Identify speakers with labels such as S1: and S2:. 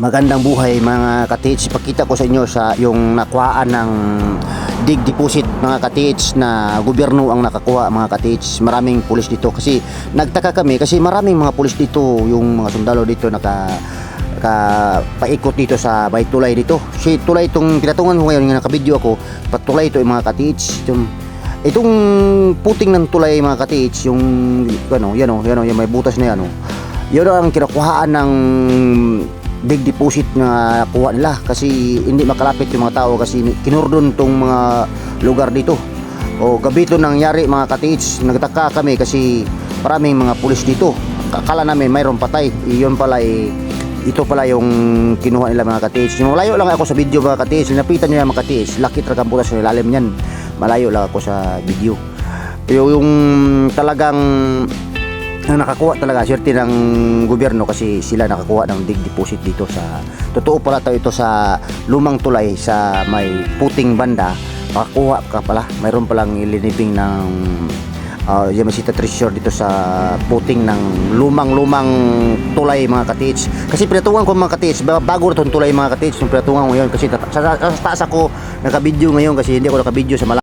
S1: Magandang buhay mga katits. Pakita ko sa inyo sa yung nakuhaan ng dig deposit mga katits na gobyerno ang nakakuha mga katits. Maraming pulis dito kasi nagtaka kami kasi maraming mga pulis dito yung mga sundalo dito naka ka paikot dito sa may tulay dito. Si tulay itong tinatungan ko ngayon yung nakabidyo ako. Patulay ito yung mga katits. Itong, itong puting ng tulay mga katits yung ano, yan o, yan o, yung may butas na yan o. Yun ang kinakuhaan ng big deposit na kuha nila kasi hindi makalapit yung mga tao kasi kinurdon tong mga lugar dito. O gabi ito nangyari mga katits, nagtaka kami kasi maraming mga pulis dito. Akala namin mayroong patay. Iyon pala eh, ito pala yung kinuha nila mga katits. Malayo lang ako sa video mga katits. Linapitan nila mga katits. Laki talaga ang butas sa ilalim niyan. Malayo lang ako sa video. Pero yung talagang ang nakakuha talaga swerte ng gobyerno kasi sila nakakuha ng dig deposit dito sa totoo pala to ito sa lumang tulay sa may puting banda. Makakuha ka pala mayroon palang ilinibing ng uh, Yamasita Treasure dito sa puting ng lumang-lumang tulay mga katits kasi pinatungan ko mga katits ba- bago na itong tulay mga katits yung pinatungan ko ngayon kasi sa, taas ako nakabidyo ngayon kasi hindi ako nakabidyo sa malayo